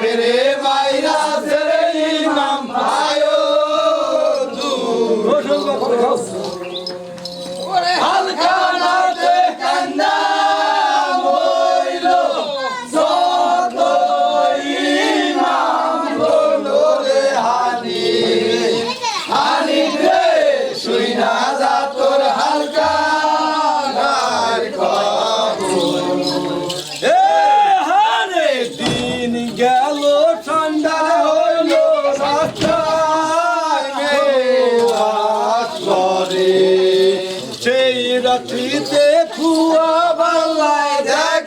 Mere রাখিতে খুয়া বাংলায় দেয়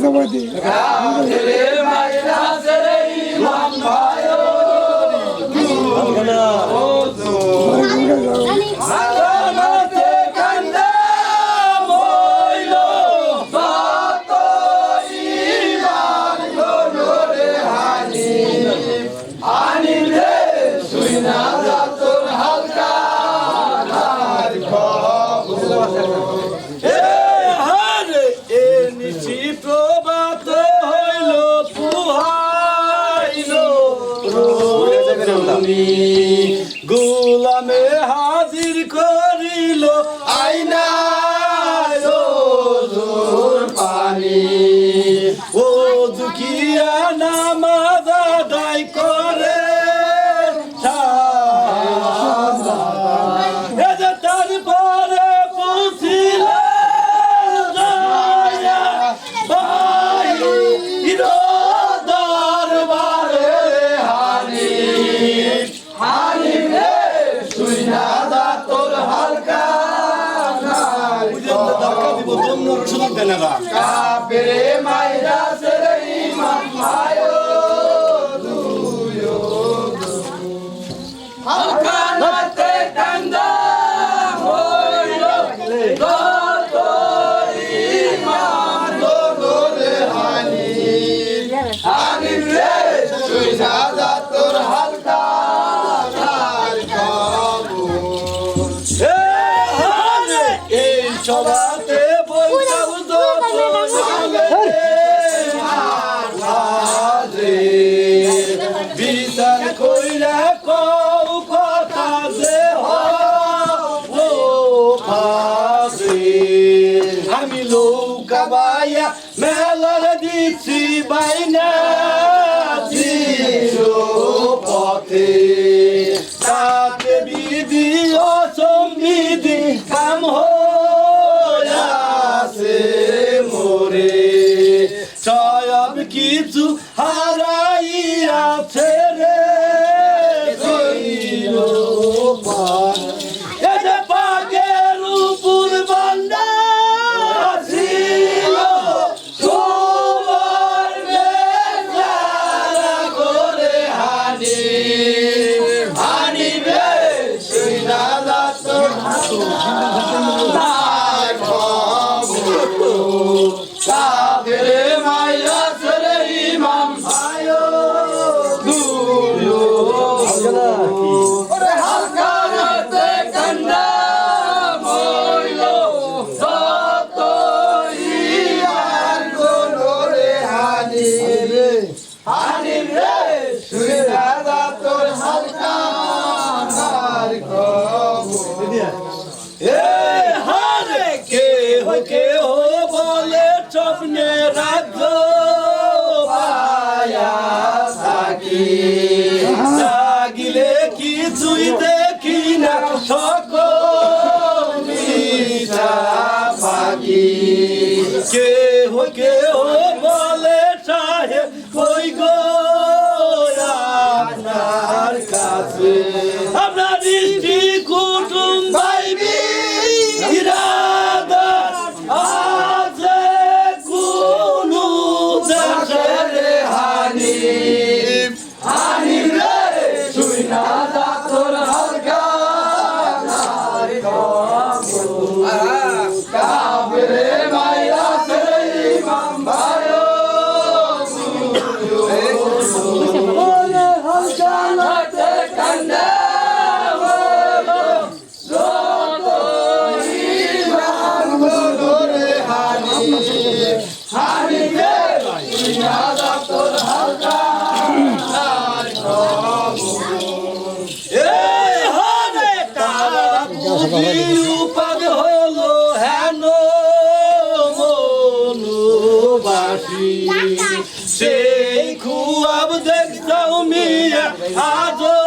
coisa ah, boa. Amin. Canada. আমি লৌকা বাইয়া মেলার দিচ্ছি বাইনা পথে। তাতে বিধি অসম্বিধি কাম হয়ে 감사합니다. সাধ্য পায়া থাকি। লাগিলে কিছুই দেখি না সকল পাখি কেহ কেহ বলে সাহেব কই গো আপনার কাছে? আপনার দৃষ্টি কুটুম উপাদ হলো হেন মনুবাসী। সেই খুয়াব দেখতাম মিয়া আজও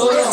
Solo